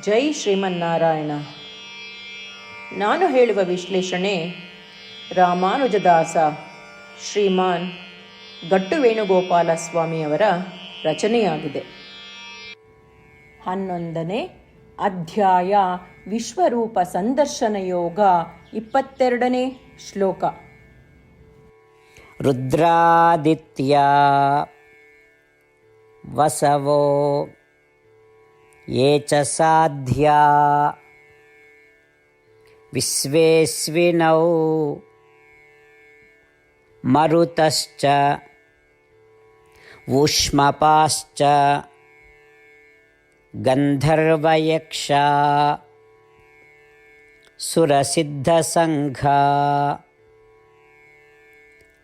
ಜೈ ಶ್ರೀಮನ್ನಾರಾಯಣ. ನಾನು ಹೇಳುವ ವಿಶ್ಲೇಷಣೆ ರಾಮಾನುಜದಾಸ ಶ್ರೀಮಾನ್ ಗಟ್ಟು ವೇಣುಗೋಪಾಲ ಸ್ವಾಮಿಯವರ ರಚನೆಯಾಗಿದೆ. ಹನ್ನೊಂದನೇ ಅಧ್ಯಾಯ ವಿಶ್ವರೂಪ ಸಂದರ್ಶನ ಯೋಗ ಇಪ್ಪತ್ತೆರಡನೇ ಶ್ಲೋಕ. ರುದ್ರಾದಿತ್ಯ ವಸವೋ ये च साध्या। विश्वेस्विनौ मरुतश्च ऊष्मपाश्च गन्धर्वयक्षा सुरसिद्धसङ्घा।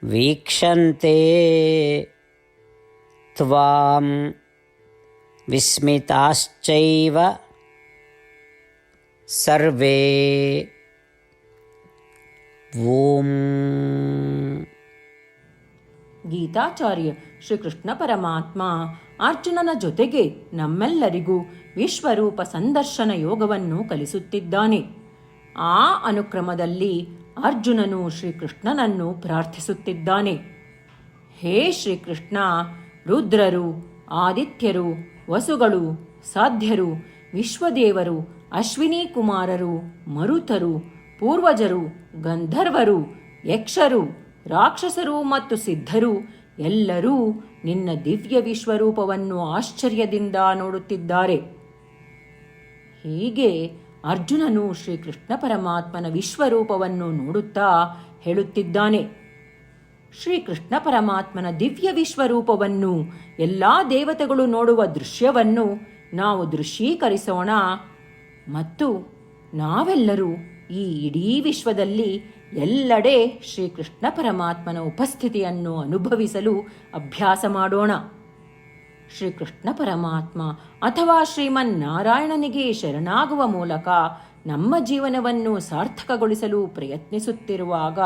वीक्षन्ते त्वां विस्मिताश्चैव सर्वे ॐ ಗೀತಾಚಾರ್ಯ ಶ್ರೀಕೃಷ್ಣ ಪರಮಾತ್ಮ ಅರ್ಜುನನ ಜೊತೆಗೆ ನಮ್ಮೆಲ್ಲರಿಗೂ ವಿಶ್ವರೂಪ ಸಂದರ್ಶನ ಯೋಗವನ್ನು ಕಲಿಸುತ್ತಿದ್ದಾನೆ ಆ ಅನುಕ್ರಮದಲ್ಲಿ ಅರ್ಜುನನು ಶ್ರೀಕೃಷ್ಣನನ್ನು ಪ್ರಾರ್ಥಿಸುತ್ತಿದ್ದಾನೆ ಹೇ ಶ್ರೀಕೃಷ್ಣ ರುದ್ರರು ಆದಿತ್ಯರು ವಸುಗಳು, ಸಾಧ್ಯರು, ವಿಶ್ವದೇವರು, ಅಶ್ವಿನಿ ಕುಮಾರರು, ಮರುತರು, ಪೂರ್ವಜರು, ಗಂಧರ್ವರು, ಯಕ್ಷರು, ರಾಕ್ಷಸರು ಮತ್ತು ಸಿದ್ಧರು ಎಲ್ಲರೂ ನಿನ್ನ ದಿವ್ಯ ವಿಶ್ವರೂಪವನ್ನು ಆಶ್ಚರ್ಯದಿಂದ ನೋಡುತ್ತಿದ್ದಾರೆ. ಹೀಗೆ ಅರ್ಜುನನು ಶ್ರೀಕೃಷ್ಣ ಪರಮಾತ್ಮನ ವಿಶ್ವರೂಪವನ್ನು ನೋಡುತ್ತಾ ಹೇಳುತ್ತಿದ್ದಾನೆ. ಶ್ರೀಕೃಷ್ಣ ಪರಮಾತ್ಮನ ದಿವ್ಯ ವಿಶ್ವರೂಪವನ್ನು, ಎಲ್ಲ ದೇವತೆಗಳು ನೋಡುವ ದೃಶ್ಯವನ್ನು ನಾವು ದೃಶ್ಯೀಕರಿಸೋಣ. ಮತ್ತು ನಾವೆಲ್ಲರೂ ಈ ಇಡೀ ವಿಶ್ವದಲ್ಲಿ ಎಲ್ಲೆಡೆ ಶ್ರೀಕೃಷ್ಣ ಪರಮಾತ್ಮನ ಉಪಸ್ಥಿತಿಯನ್ನು ಅನುಭವಿಸಲು ಅಭ್ಯಾಸ ಮಾಡೋಣ. ಶ್ರೀಕೃಷ್ಣ ಪರಮಾತ್ಮ ಅಥವಾ ಶ್ರೀಮನ್ ನಾರಾಯಣನಿಗೆ ಶರಣಾಗುವ ಮೂಲಕ ನಮ್ಮ ಜೀವನವನ್ನು ಸಾರ್ಥಕಗೊಳಿಸಲು ಪ್ರಯತ್ನಿಸುತ್ತಿರುವಾಗ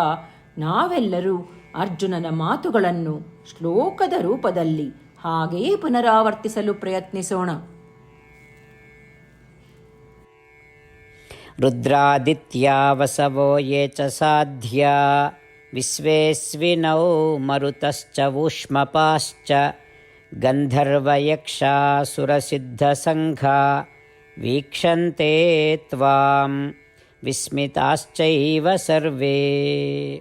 ನಾವೆಲ್ಲರೂ ಅರ್ಜುನನ ಮಾತುಗಳನ್ನು ಶ್ಲೋಕದ ರೂಪದಲ್ಲಿ ಹಾಗೆಯೇ ಪುನರಾವರ್ತಿಸಲು ಪ್ರಯತ್ನಿಸೋಣ. ರುದ್ರಾದಿತ್ಯಾ ವಸವೋ ಯೇ ಚ ಸಾಧ್ಯ. ವಿಶ್ವೇಸ್ವಿನೌ ಮರುತಶ್ಚ ಊಷ್ಮಪಾಶ್ಚ. ಗಂಧರ್ವಯಕ್ಷಾಸುರಸಿದ್ಧಸಂಘಾ. ವೀಕ್ಷಂತೆ ತ್ವಾಂ. ವಿಸ್ಮಿತಾಶ್ಚೈವ ಸರ್ವೇ.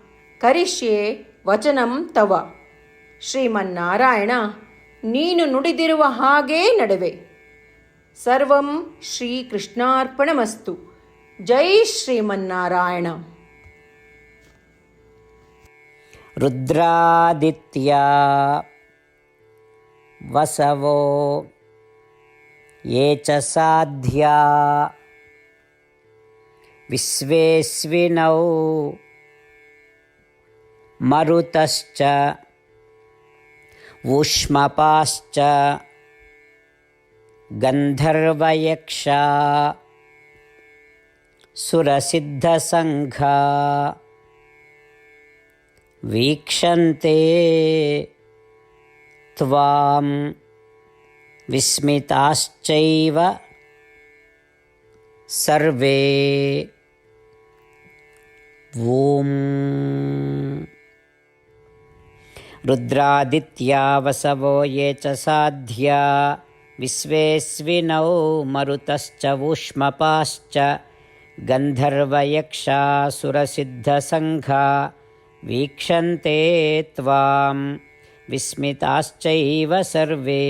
ಕರಿಷ್ಯೆ ವಚನಂ ತವ ಶ್ರೀಮನ್ನಾರಾಯಣ ನೀನು ನುಡಿದಿರುವ ಹಾಗೇ ನಡುವೆ ಸರ್ವಂ ಶ್ರೀಕೃಷ್ಣಾರ್ಪಣಮಸ್ತು ಜೈ ಶ್ರೀಮನ್ನಾರಾಯಣ रुद्रादित्या वसवो ये च साध्या विश्वेस्विनौ मरुतश्च ऊष्मपाश्च गन्धर्वयक्षा सुरसिद्धसङ्घा वीक्षन्ते त्वां विस्मिताश्चैव सर्वे ॐ रुद्रादित्या वसवो ये च साध्या विश्वेस्विनौ मरुतश्च ऊष्मपाश्च गन्धर्वयक्षासुरसिद्धसङ्घा वीक्षन्ते त्वां विस्मिताश्चैव सर्वे